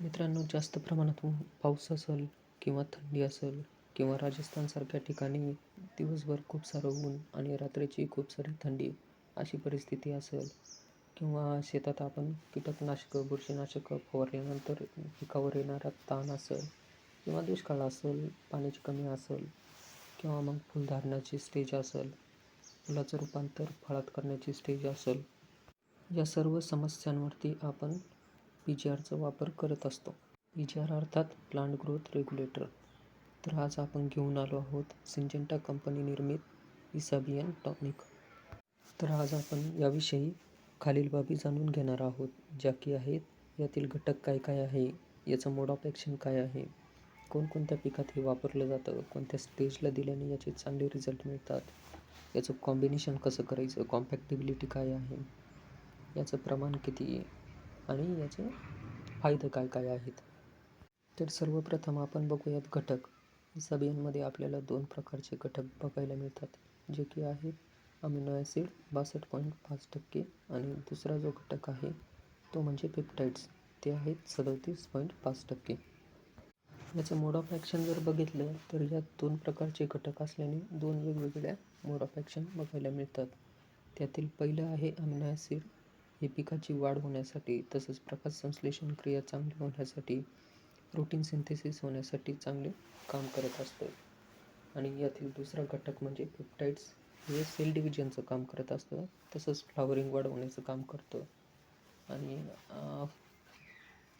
मित्रांनो जास्त प्रमाणात पाऊस असेल किंवा थंडी असेल किंवा राजस्थानसारख्या ठिकाणी दिवसभर खूप सारं ऊन आणि रात्रीची खूप सारी थंडी अशी परिस्थिती असेल किंवा शेतात आपण कीटकनाशकं बुरशीनाशकं फवारल्यानंतर पिकावर येणारा ताण असेल किंवा दुष्काळ असेल पाण्याची कमी असेल किंवा मग फुलधारणाची स्टेज असेल फुलाचं रूपांतर फळात करण्याची स्टेज असेल. या सर्व समस्यांवरती आपण पी जी आरचा वापर करत असतो. पी जी आर अर्थात प्लांट ग्रोथ रेग्युलेटर तर आज आपण घेऊन आलो आहोत सिंजेंटा कंपनी निर्मित इसाबियन टॉनिक तर आज आपण याविषयी खालील बाबी जाणून घेणार आहोत. ज्या की आहेत यातील घटक काय काय आहे याचं मोड ऑफ ॲक्शन काय आहे कोणकोणत्या पिकात हे वापरलं जातं कोणत्या स्टेजला दिल्याने याचे चांगले रिझल्ट मिळतात याचं कॉम्बिनेशन कसं करायचं कॉम्पॅक्टिबिलिटी काय आहे याचं प्रमाण किती आहे आणि याचे फायदे काय काय आहेत? तर सर्वप्रथम आपण बघूयात घटक. सबियांमध्ये आपल्याला दोन प्रकारचे घटक बघायला मिळतात जे की आहेत अमिनो ॲसिड बासष्ट पॉईंट पाच टक्के आणि दुसरा जो घटक आहे तो म्हणजे पेप्टाईड्स ते आहेत सदतीस पॉईंट पाच टक्के. याचं मोड ऑफ ॲक्शन जर बघितलं तर यात दोन प्रकारचे घटक असल्याने दोन वेगवेगळ्या मोड ऑफ ॲक्शन बघायला मिळतात. त्यातील पहिलं आहे अमिनो ॲसिड हे पिकाची वाढ होण्यासाठी तसंच प्रकाश संश्लेषण क्रिया चांगली होण्यासाठी प्रोटीन सिंथेसिस होण्यासाठी चांगले काम करत असते. आणि यातील दुसरा घटक म्हणजे पेप्टाईड्स हे सेल डिव्हिजनचं काम करत असतं तसंच फ्लावरिंग वाढवण्याचं काम करतं. आणि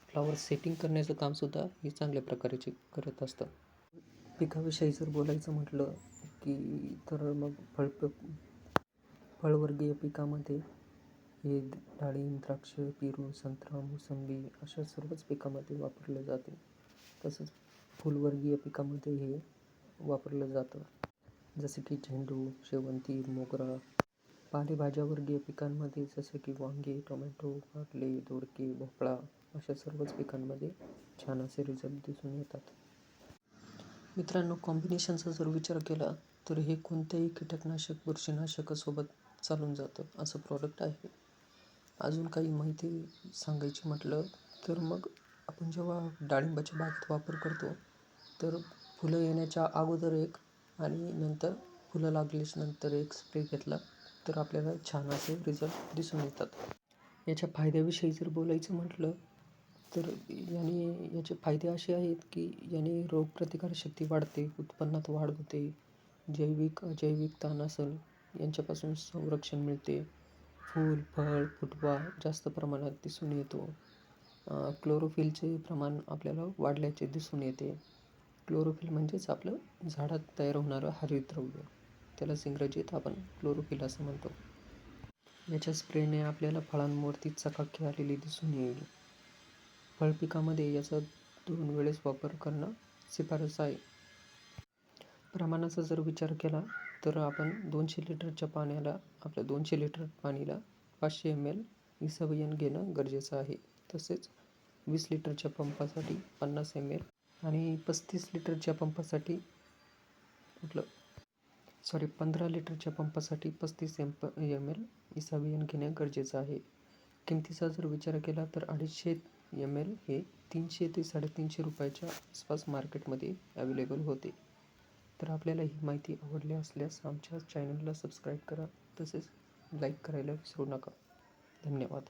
फ्लावर सेटिंग करण्याचं कामसुद्धा हे चांगल्या प्रकारचे करत असतं. पिकाविषयी जर बोलायचं म्हटलं की तर मग फळ फळवर्गीय पिकामध्ये हे डाळिंब द्राक्ष पेरू संत्रा मोसंबी अशा सर्वच पिकामध्ये वापरलं जाते. तसंच फुलवर्गीय पिकामध्ये हे वापरलं जातं. जसं की झेंडू शेवंती मोगरा पालेभाज्यावर्गीय पिकांमध्ये जसं की वांगे टोमॅटो कारले दोडके भोपळा अशा सर्वच पिकांमध्ये छान असे रिझल्ट दिसून येतात. मित्रांनो कॉम्बिनेशनचा जर विचार केला तर हे कोणत्याही कीटकनाशक बुरशीनाशकासोबत चालून जातं. असं प्रॉडक्ट आहे. अजून काही माहिती सांगायची म्हटलं तर मग आपण जेव्हा डाळिंबाच्या बागेत वापर करतो तर फुलं येण्याच्या अगोदर एक आणि नंतर फुलं लागलीच नंतर एक स्प्रे घेतला तर आपल्याला छान असे रिझल्ट दिसून येतात. याच्या फायद्याविषयी जर बोलायचं म्हटलं तर याने याचे फायदे असे आहेत की याने रोगप्रतिकारशक्ती वाढते उत्पन्नात वाढ होते जैविक अजैविक ताण असेल यांच्यापासून संरक्षण मिळते फूल फळ फुटवा जास्त प्रमाणात दिसून येतो. क्लोरोफिलचे प्रमाण आपल्याला वाढल्याचे दिसून येते. क्लोरोफिल म्हणजेच आपलं झाडात तयार होणारं हरितद्रव्य. त्यालाच इंग्रजीत आपण क्लोरोफिल असं म्हणतो. याच्या स्प्रेने आपल्याला फळांवरती चकाकी आलेली दिसून येईल. फळपिकामध्ये याचा दोन वेळेस वापर करणं शिफारस आहे. प्रमाणाचा जर विचार केला तर आपण दोनशे लिटरच्या पाण्याला आपल्या दोनशे लिटर पाणीला पाचशे एम एल इसाबियन घेणं गरजेचं आहे. तसेच वीस लिटरच्या पंपासाठी पन्नास एम एल आणि पस्तीस लिटरच्या पंपासाठी कुठलं? सॉरी पंधरा लिटरच्या पंपासाठी पस्तीस एम प एम एल इसाबियन घेणं गरजेचं आहे. किमतीचा जर विचार केला तर अडीचशे एम एल हे तीनशे ते साडेतीनशे रुपयाच्या आसपास मार्केटमध्ये अवेलेबल होते. तर आपल्याला ही माहिती आवडली असल्यास आमच्या चॅनलला सबस्क्राईब करा. तसेच लाईक करायला विसरू नका. धन्यवाद.